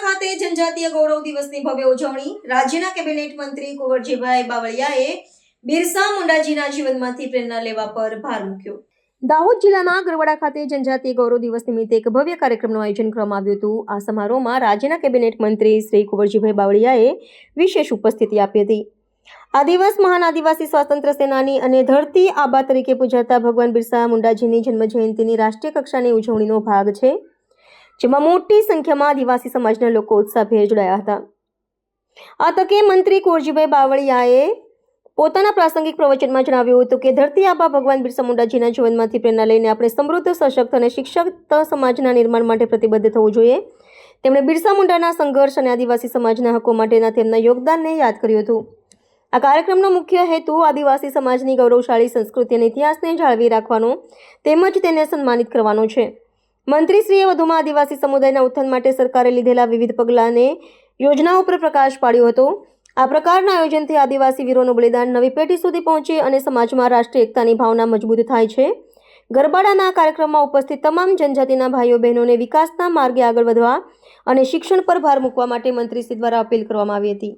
ખાતે જનજાતીય ગૌરવ દિવસની ભવ્ય ઉજવણી રાજ્યના કેબિનેટ મંત્રી કુંવરજીભાઈ બાવળિયાએ બિરસા મુંડાજીના જીવનમાંથી પ્રેરણા લેવા પર ભાર મૂક્યો. દાહોદ જિલ્લાના ગરવાડા ખાતે જનજાતીય ગૌરવ દિવસ નિમિત્તે એક ભવ્ય કાર્યક્રમનું આયોજન કરવામાં આવ્યું હતું. આ સમારોહમાં રાજ્યના કેબિનેટ મંત્રી શ્રી કુંવરજીભાઈ બાવળિયાએ વિશેષ ઉપસ્થિતિ આપી હતી. આ દિવસ મહાન આદિવાસી સ્વાતંત્ર્ય સેનાની અને ધરતી આબા તરીકે પૂજાતા ભગવાન બિરસા મુંડાજીની જન્મ જયંતિની રાષ્ટ્રીય કક્ષાની ઉજવણીનો ભાગ છે. જેમાં મોટી સંખ્યામાં આદિવાસી સમાજના લોકો ઉત્સાહભેર જોડાયા હતા. આ તકે મંત્રી કુંવરજીભાઈ બાવળિયાએ પોતાના પ્રાસંગિક પ્રવચનમાં જણાવ્યું હતું કે ધરતી આબા ભગવાન બિરસા મુંડાજીના જીવનમાંથી પ્રેરણા લઈને આપણે સમૃદ્ધ, સશક્ત અને શિક્ષક સમાજના નિર્માણ માટે પ્રતિબદ્ધ થવું જોઈએ. તેમણે બિરસા મુંડાના સંઘર્ષ અને આદિવાસી સમાજના હકો માટેના તેમના યોગદાનને યાદ કર્યું હતું. આ કાર્યક્રમનો મુખ્ય હેતુ આદિવાસી સમાજની ગૌરવશાળી સંસ્કૃતિ અને ઇતિહાસને જાળવી રાખવાનો, તેમજ તેને સન્માનિત કરવાનો છે. મંત્રીશ્રીએ વધુમાં આદિવાસી સમુદાયના ઉત્થાન માટે સરકારે લીધેલા વિવિધ પગલાંને યોજનાઓ પર પ્રકાશ પાડ્યો હતો. આ પ્રકારના આયોજનથી આદિવાસી વીરોનું બલિદાન નવી પેઢી સુધી પહોંચે અને સમાજમાં રાષ્ટ્રીય એકતાની ભાવના મજબૂત થાય છે. ગરબાડાના કાર્યક્રમમાં ઉપસ્થિત તમામ જનજાતિના ભાઈઓ બહેનોને વિકાસના માર્ગે આગળ વધવા અને શિક્ષણ પર ભાર મૂકવા માટે મંત્રીશ્રી દ્વારા અપીલ કરવામાં આવી હતી.